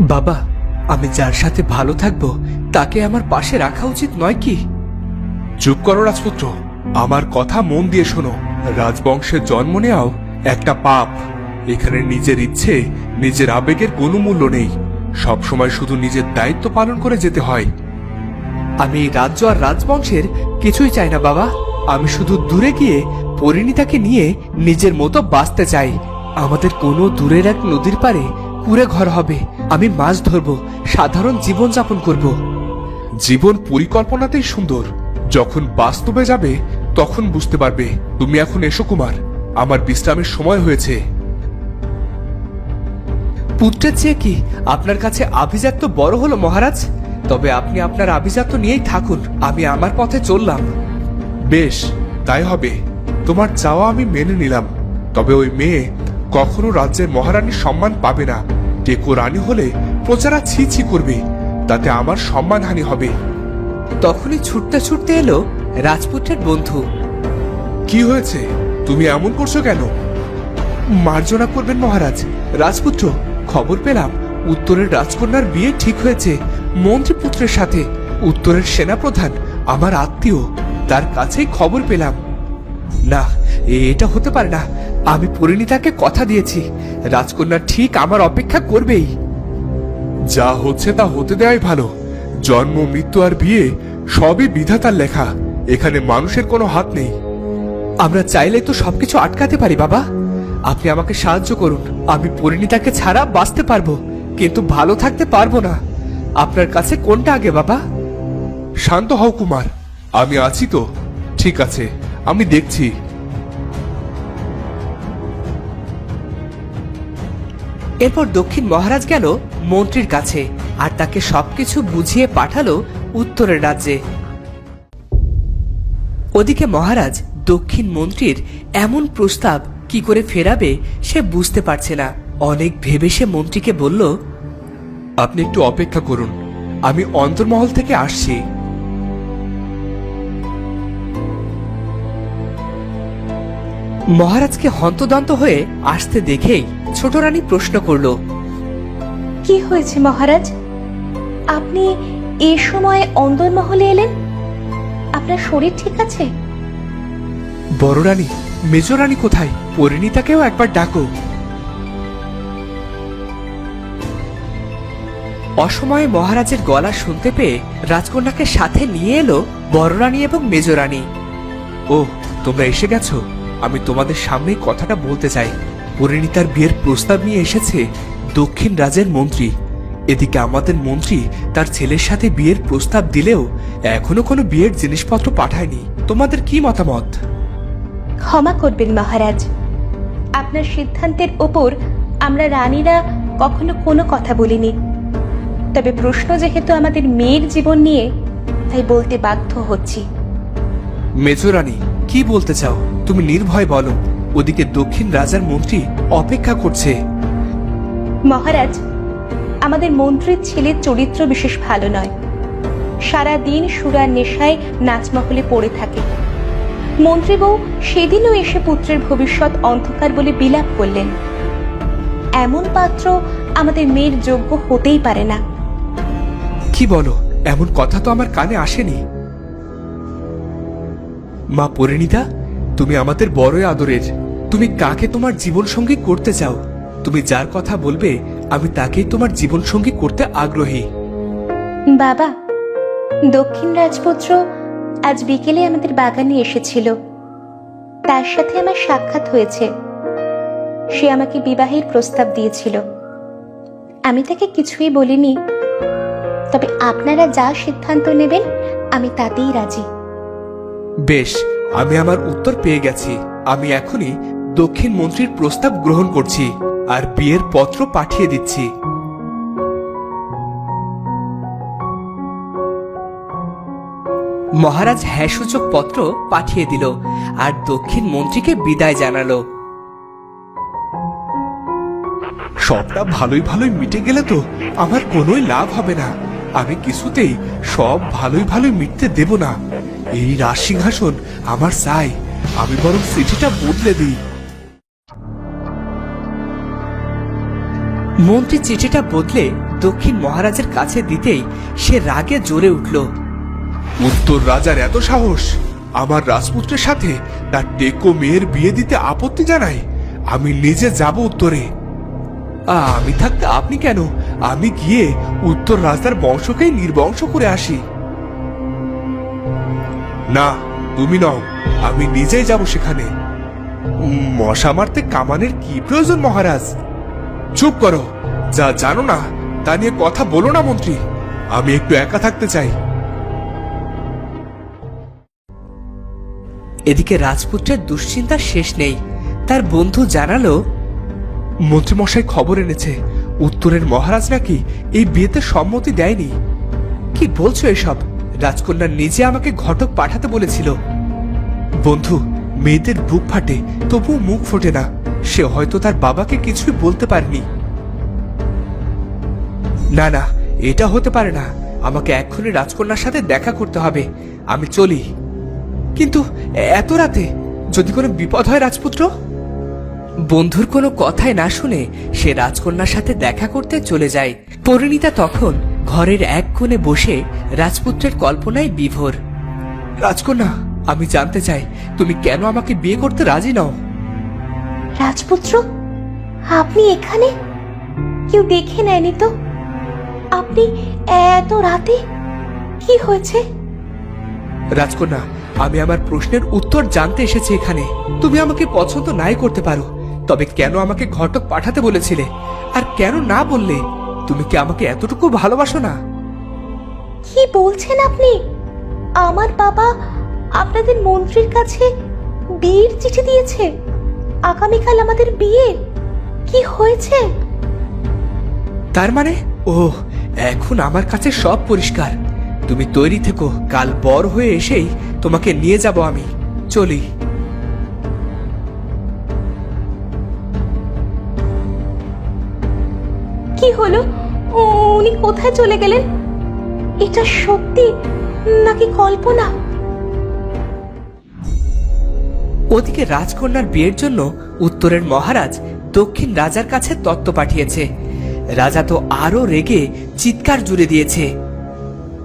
বাবা আমি যার সাথে ভালো থাকব তাকে আমার পাশে রাখা উচিত নয় কি? চুপ করো রাজপুত্র। আমার কথা মন দিয়ে শোনো। রাজবংশের জন্ম নেওয়াও একটা পাপ। এখানে নিজের ইচ্ছে নিজের আবেগের কোনো মূল্য নেই। সবসময় শুধু নিজের দায়িত্ব পালন করে যেতে হয়। আমি এই রাজ্য আর রাজবংশের কিছুই চাই না বাবা। আমি শুধু দূরে গিয়ে পরিণীতাকে নিয়ে নিজের মতো বাঁচতে চাই। আমাদের কোনো দূরের এক নদীর পারে কুড়ে ঘর হবে। আমি মাছ ধরবো সাধারণ জীবন যাপন করব। জীবন পরিকল্পনাতেই সুন্দর। যখন বাস্তবে যাবে তখন বুঝতে পারবে তুমি এখন এসো কুমার আমার বিশ্রামের সময় হয়েছে। পুত্রের চেয়ে কি আপনার কাছে আভিজাত তো বড় হলো মহারাজ? তবে আপনি আপনার আভিজাত্য নিয়েই থাকুন আমি আমার পথে চললাম। বেশ তাই হবে। তোমার চাওয়া আমি মেনে নিলাম। তবে ওই মেয়ে কখনো রাজ্যের মহারানীর সম্মান পাবে না। টেকো রানী হলে প্রজারা ছি ছি করবে তাতে আমার সম্মানহানি হবে। তখনই ছুটতে ছুটতে এলো রাজপুত্রের বন্ধু। কি হয়েছে? তুমি এমন করছ কেন? মার্জনা করবেন মহারাজ। রাজপুত্র খবর পেলাম উত্তরের রাজকন্যার বিয়ে ঠিক হয়েছে মন্ত্রীপুত্রের সাথে। উত্তরের সেনাপ্রধান আমার আত্মীয় তার কাছেই খবর পেলাম। না, এটা হতে পারে না। আমি পরিণীতাকে কথা দিয়েছি। রাজকন্যা ঠিক আমার অপেক্ষা করবেই। যা হচ্ছে তা হতে দেওয়াই ভালো। জন্ম, মৃত্যু আর বিয়ে সবই বিধাতার লেখা। এখানে মানুষের কোনো হাত নেই। আমরা চাইলে তো সবকিছু আটকাতে পারি, বাবা। আপনি আমাকে সাহায্য করুন। আমি পরিণীতাকে ছাড়া বাঁচতে পারব, কিন্তু ভালো থাকতে পারব না। আপনার কাছে কোনটা আগে, বাবা? শান্ত হও, কুমার। আমি আছি তো। ঠিক আছে। আমি দেখছি। এরপর দক্ষিণ মহারাজ গেল মন্ত্রীর কাছে আর তাকে সবকিছু বুঝিয়ে পাঠালো উত্তরের রাজ্যে। ওদিকে মহারাজ দক্ষিণ মন্ত্রীর এমন প্রস্তাব কি করে ফেরাবে সে বুঝতে পারছে না। অনেক ভেবে সে মন্ত্রীকে বলল আপনি একটু অপেক্ষা করুন আমি অন্তর্মহল থেকে আসছি। মহারাজকে হন্তদন্ত হয়ে আসতে দেখেই ছোট রানী প্রশ্ন করল কি হয়েছে মহারাজ? আপনি এই সময় অন্দরমহলে এলেন? আপনার শরীর ঠিক আছে? বড় রানী মেজ রানী কোথায়? পরিণীতাকেও একবার ডাকো। অসময়ে মহারাজের গলা শুনতে পেয়ে রাজকন্যাকে সাথে নিয়ে এলো বড় রানী এবং মেজ রানী ও তোমরা এসে গেছো? আমি তোমাদের সামনে কথাটা বলতে চাই। পরিণীতার বিয়ের প্রস্তাব নিয়ে এসেছে দক্ষিণ রাজের মন্ত্রী। এদিকে আমাদের মন্ত্রী তার ছেলের সাথে বিয়ের প্রস্তাব দিলেও এখনও কোনো বিয়ের জিনিসপত্র পাঠায়নি। তোমাদের কি মতামত? ক্ষমা করবেন মহারাজ। আপনার সিদ্ধান্তের ওপর আমরা রানীরা কখনো কোনো কথা বলিনি। তবে প্রশ্ন যেহেতু আমাদের মেয়ের জীবন নিয়ে তাই বলতে বাধ্য হচ্ছি। মেজরানি কি বলতে চাও? তুমি নির্ভয় বলো। ওদিকে দক্ষিণ রাজার মন্ত্রী অপেক্ষা করছে। মহারাজ আমাদের মন্ত্রীর ছেলের চরিত্র বিশেষ ভালো নয়। সারা দিন সুরার নেশায় নাচমহলে পড়ে থাকে। মন্ত্রী বউ সেদিনও এসে পুত্রের ভবিষ্যৎ অন্ধকার বলে বিলাপ করলেন। এমন পাত্র আমাদের মেয়ের যোগ্য হতেই পারে না। কি বলো? এমন কথা তো আমার কানে আসেনি। মা পরিণীতা, তুমি আমাদের বড়ই আদরের। তুমি কাকে তোমার জীবন সঙ্গী করতে চাও? তুমি যার কথা বলবে, আমি তাকেই তোমার জীবন সঙ্গী করতে আগ্রহী। বাবা, দক্ষিণ রাজপুত্র আজ বিকেলে আমাদের বাগানে এসেছিল। তার সাথে আমার সাক্ষাৎ হয়েছে। সে আমাকে বিবাহের প্রস্তাব দিয়েছিল। আমি তাকে কিছুই বলিনি। তবে আপনারা যা সিদ্ধান্ত নেবেন, আমি তাতেই রাজি। বেশ, আমি আমার উত্তর পেয়ে গেছি। আমি এখনই দক্ষিণ মন্ত্রীর প্রস্তাব গ্রহণ করছি আর বিয়ের পত্র পাঠিয়ে দিচ্ছি। মহারাজ হ্যাঁ সূচক পত্র পাঠিয়ে দিল আর দক্ষিণ মন্ত্রীকে বিদায় জানালো। সবটা ভালোই ভালোই মিটে গেলে তো আমার কোনোই লাভ হবে না। আমি কিছুতেই সব ভালোই ভালোই মিটতে দেব না। এই রাজসিংহাসন আমার চাই। আমি বরং চিঠিটা বদলে দিই। মন্ত্রী চিঠিটা বদলে দক্ষিণ মহারাজের কাছে দিতেই সে রাগে জোরে উঠল। উত্তর রাজার এত সাহস, আমার রাজপুত্রের সাথে তার টেকো মেয়ের বিয়ে দিতে আপত্তি জানায় আমি নিজে যাব উত্তরে। আমি থাকতে আপনি কেন? আমি গিয়ে উত্তর রাজার বংশকেই নির্বংশ করে আসি। না তুমি নও আমি নিজেই যাব সেখানে। মশা মারতে কামানের কি প্রয়োজন মহারাজ? চুপ করো যা জানো না তা নিয়ে কথা বলো না মন্ত্রী আমি একটু একা থাকতে চাই। এদিকে রাজপুত্রের দুশ্চিন্তা শেষ নেই তার বন্ধু জানালো মন্ত্রীমশাই খবর এনেছে উত্তরের মহারাজ নাকি এই বিয়েতে সম্মতি দেয়নি। কি বলছো এসব? রাজকন্যা নিজে আমাকে ঘটক পাঠাতে বলেছিল। বন্ধু, মেয়েদের বুক ফাটে, তবুও মুখ ফোটে না। সে হয়তো তার বাবাকে কিছুই বলতে পারেনি। না না, এটা হতে পারে না। আমাকে এক্ষুনি রাজকন্যার সাথে দেখা করতে হবে। আমি চলি। কিন্তু এত রাতে যদি কোনো বিপদ হয় রাজপুত্র? বন্ধুর কোনো কথাই না শুনে সে রাজকন্যার সাথে দেখা করতে চলে যায়। পরিণীতা তখন ঘরের এক কোণে বসে রাজপুত্রের কল্পনায় বিভোর। রাজকন্যা আমি জানতে চাই তুমি কেন আমাকে বিয়ে করতে রাজি নও? রাজপুত্র আপনি এখানে? কেউ দেখে নেয়নি তো? আপনি এত রাতে কি হয়েছে? রাজকন্যা আমি আমার প্রশ্নের উত্তর জানতে এসেছি এখানে। তুমি আমাকে পছন্দ নাই করতে পারো তবে কেন আমাকে ঘটক পাঠাতে বলেছিলে? আর কেন না বললে? তুমি কি আমাকে এতটুকু ভালোবাসো না? কি বলছেন আপনি? আমার বাবা আপনাদের মন্ত্রীর কাছে বিয়ের চিঠি দিয়েছে। আগামীকাল আমাদের বিয়ে। কি হয়েছে? তার মানে? ও এখন আমার কাছে সব পরিষ্কার। তুমি তৈরি থেকো কাল বড় হয়ে এসেই তোমাকে নিয়ে যাব আমি। চলি। কি হলো? উনি কোথায় চলে গেলেন? এটা সত্যি নাকি কল্পনা? ওদিকে রাজকন্যার বিয়ের জন্য উত্তরের মহারাজ দক্ষিণ রাজার কাছে তত্ত্ব পাঠিয়েছে। রাজা তো আরও রেগে চিৎকার জুড়ে দিয়েছে।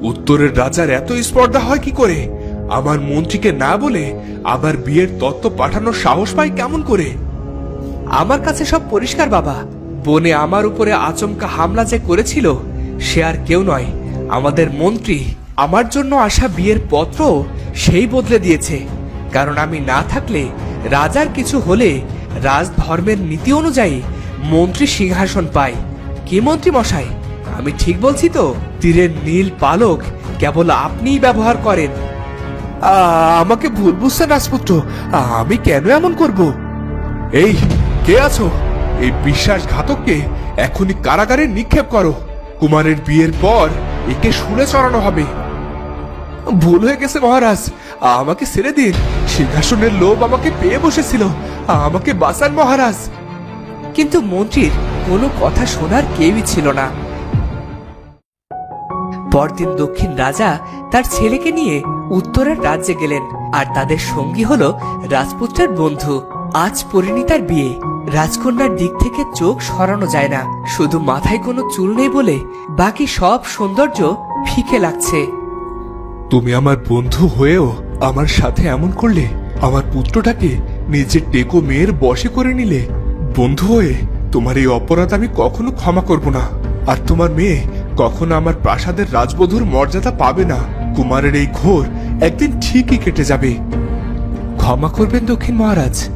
উত্তরের রাজার এত স্পর্ধা হয় কি করে? আমার মন্ত্রীকে না বলে আবার বিয়ের তত্ত্ব পাঠানোর সাহস পায় কেমন করে? আমার কাছে সব পরিষ্কার বাবা। বনে আমার উপরে আচমকা হামলা যে করেছিল সে আর কেউ নয়। আমাদের মন্ত্রী আমার জন্য আসা বিয়ের পত্র সেই বদলে দিয়েছে। কারণ আমি না থাকলে রাজার কিছু হলে রাজধর্মের নীতি অনুযায়ী মন্ত্রী সিংহাসন পায়। কি মন্ত্রী মশাই? আমি ঠিক বলছি তো, তীরের নীল পালক কেবল আপনিই ব্যবহার করেন। আমাকে ভুল বুঝছেন রাজপুত্র। আমি কেন এমন করব? এই, কে আছো? এই বিশ্বাসঘাতককে এখনই কারাগারে নিক্ষেপ করো। কুমারের বিয়ের পর একে শুনে চড়ানো হবে। ভুল হয়ে গেছে মহারাজ। আমাকে ছেড়ে দিন। সিংহাসনের লোভ আমাকে পেয়ে বসেছিল। আমাকে বাঁচান মহারাজ। কিন্তু মন্ত্রীর কোনো কথা শোনার কেউই ছিল না। পরদিন দক্ষিণ রাজা তার ছেলেকে নিয়ে উত্তরের রাজ্যে গেলেন। আর তাদের সঙ্গী হলো রাজপুত্রের বন্ধু। আজ পরিণীতার বিয়ে। রাজকন্যার দিক থেকে চোখ সরানো যায় না। শুধু মাথায় কোনো চুল নেই বলে বাকি সব সৌন্দর্য ফিকে লাগছে। তুমি আমার বন্ধু হয়েও আমার সাথে এমন করলে, আমার পুত্রটাকে নিজের টেকো মেয়ের বশে করে নিলে, বন্ধু হয়ে তোমার এই অপরাধ আমি কখনো ক্ষমা করব না। আর তোমার মেয়ে কখনো আমার প্রাসাদের রাজবধূর মর্যাদা পাবে না। কুমারের এই ঘোর একদিন ঠিকই কেটে যাবে। ক্ষমা করবেন দক্ষিণ মহারাজ।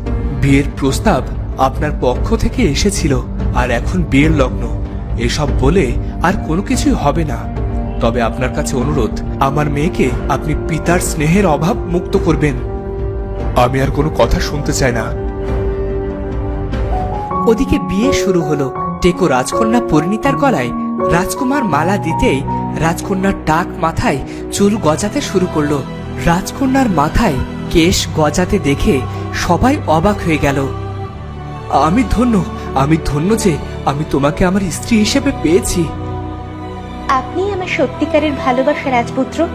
বিয়ের প্রস্তাব আপনার পক্ষ থেকে এসেছিল আর এখন বিয়ের লগ্ন এসব বলে আর কোনো কিছুই হবে না। তবে আপনার কাছে অনুরোধ, আমার মেয়েকে আপনি পিতার স্নেহের অভাব মুক্ত করবেন। আমি আর কোনো কথা শুনতে চাই না। ওদিকে বিয়ে শুরু হলো। টেকো রাজকন্যা পরিণীতার গলায় রাজকুমার মালা দিতেই রাজকন্যার টাক মাথায় চুল গজাতে শুরু করল। রাজকন্যার মাথায় কেশ গজাতে দেখে সবাই অবাক হয়ে গেল। আমি ধন্য আমি ধন্য যে আমি তোমাকে আমার স্ত্রী হিসেবে পেয়েছি। আপনি আমার সত্যিকারের ভালোবাসা রাজপুত্র।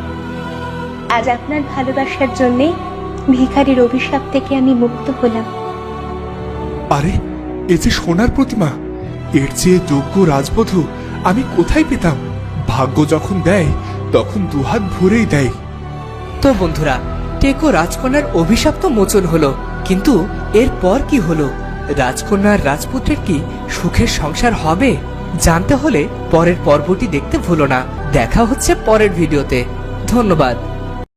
আজ আপনার ভালোবাসার জন্যে ভিখারির অভিশাপ থেকে আমি মুক্ত হলাম। আরে এ যে সোনার প্রতিমা এর চেয়ে যোগ্য রাজবধূ আমি কোথায় পেতাম? ভাগ্য যখন দেয় তখন দুহাত ভরেই দেয়। তো বন্ধুরা টেকো রাজকন্যার অভিশাপ তো মোচন হলো কিন্তু এরপর কি হলো? রাজকন্যার রাজপুত্রের কি সুখের সংসার হবে? জানতে হলে পরের পর্বটি দেখতে ভুলো না। দেখা হচ্ছে পরের ভিডিওতে। ধন্যবাদ।